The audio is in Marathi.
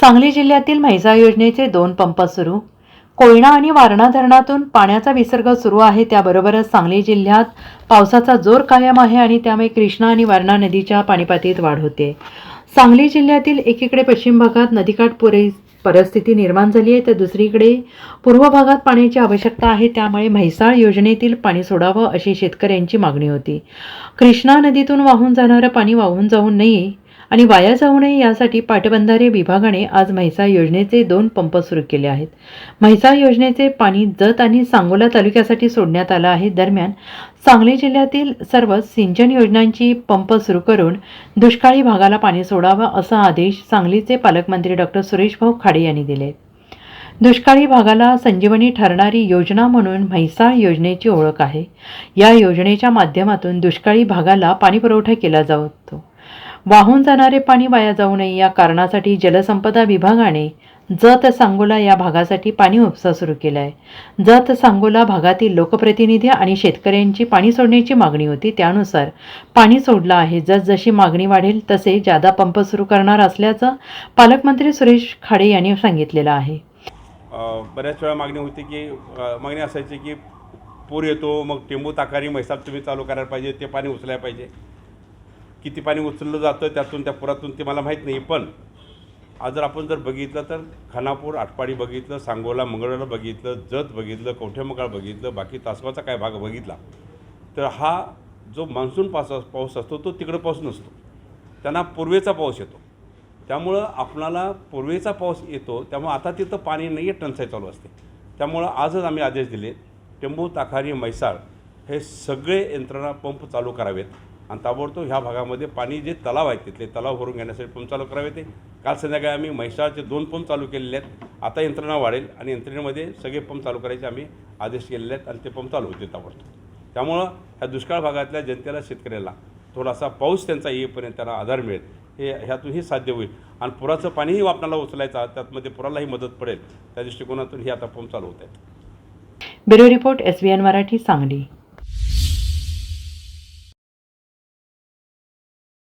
सांगली जिल्ह्यातील म्हैसाळ योजनेचे दोन पंप सुरू. कोयना आणि वारणा धरणातून पाण्याचा विसर्ग सुरू आहे त्याबरोबरच सांगली जिल्ह्यात पावसाचा जोर कायम आहे आणि त्यामुळे कृष्णा आणि वारणा नदीच्या पाणीपातळीत वाढ होते. सांगली जिल्ह्यातील एकीकडे पश्चिम भागात नदीकाठ पुरे परिस्थिती निर्माण झाली आहे तर दुसरीकडे पूर्व भागात पाण्याची आवश्यकता आहे त्यामुळे म्हैसाळ योजनेतील पाणी सोडावं अशी शेतकऱ्यांची मागणी होती. कृष्णा नदीतून वाहून जाणारं पाणी वाहून जाऊ नये आणि वाया जाऊ नये यासाठी पाटबंधारे विभागाने आज म्हैसाळ योजनेचे दोन पंप सुरू केले आहेत. म्हैसाळ योजनेचे पाणी जत आणि सांगोला तालुक्यासाठी सोडण्यात आलं आहे. दरम्यान सांगली जिल्ह्यातील सर्व सिंचन योजनांची पंप सुरू करून दुष्काळी भागाला पाणी सोडावं असा आदेश सांगलीचे पालकमंत्री डॉक्टर सुरेश भाऊ खाडे यांनी दिले. दुष्काळी भागाला संजीवनी ठरणारी योजना म्हणून म्हैसाळ योजनेची ओळख आहे. या योजनेच्या माध्यमातून दुष्काळी भागाला पाणीपुरवठा केला जातो. वाहून जाणारे पाणी वाया जाऊ नये. या कारणासाठी जलसंपदा विभागाने जत सांगोला या भागासाठी पाणी उपसा सुरू केला आहे जत सांगोला भागातील लोकप्रतिनिधी आणि शेतकऱ्यांची पाणी सोडण्याची मागणी होती. त्यानुसार पाणी सोडलं आहे. जसजशी मागणी वाढेल तसे जादा पंप सुरू करणार असल्याचं पालकमंत्री सुरेश खाडे यांनी सांगितलेलं आहे. बऱ्याच वेळा मागणी होती की मागणी असायची की पूर येतो मग टेंबू ताकारी मैसाब तुम्ही चालू करायला पाहिजे ते पाणी उचलायला पाहिजे. किती पाणी उचललं जातं त्यातून त्या पुरातून ते मला माहीत नाही. पण आज जर आपण जर बघितलं तर खानापूर आटपाडी बघितलं सांगोला मंगळवेढा बघितलं जत बघितलं कवठेमकाळ बघितलं बाकी तासगावचा काय भाग बघितला तर हा जो मान्सून पाऊस पाऊस असतो तो तिकडं पाऊस नसतो. त्यांना पूर्वेचा पाऊस येतो. त्यामुळं आपणाला पूर्वेचा पाऊस येतो त्यामुळं आता तिथं पाणी नाही आहे टंचाई चालू असते. त्यामुळं आजच आम्ही आदेश दिले टेंबू ताखारी म्हैसाळ हे सगळे यंत्रणा पंप चालू करावेत. आणि ताबडतोब ह्या भागामध्ये पाणी जे तलाव आहेत तिथले तलाव भरून घेण्यासाठी पंप चालू करावे ते. काल संध्याकाळी आम्ही म्हैसाळचे दोन पंप चालू केलेले आहेत. आता यंत्रणा वाढेल आणि यंत्रणेमध्ये सगळे पंप चालू करायचे आम्ही आदेश केलेले आहेत आणि ते पंप चालू होते ताबडतोब. त्यामुळं ह्या दुष्काळ भागातल्या जनतेला शेतकऱ्याला थोडासा पाऊस त्यांचा येईपर्यंत त्यांना आधार मिळेल. हे ह्यातूनही साध्य होईल. आणि पुराचं पाणीही आपल्याला उचलायचं त्यातमध्ये पुरालाही मदत पडेल. त्या दृष्टिकोनातून ही आता पंप चालू होत आहेत. Bureau report S Marathi Sangli.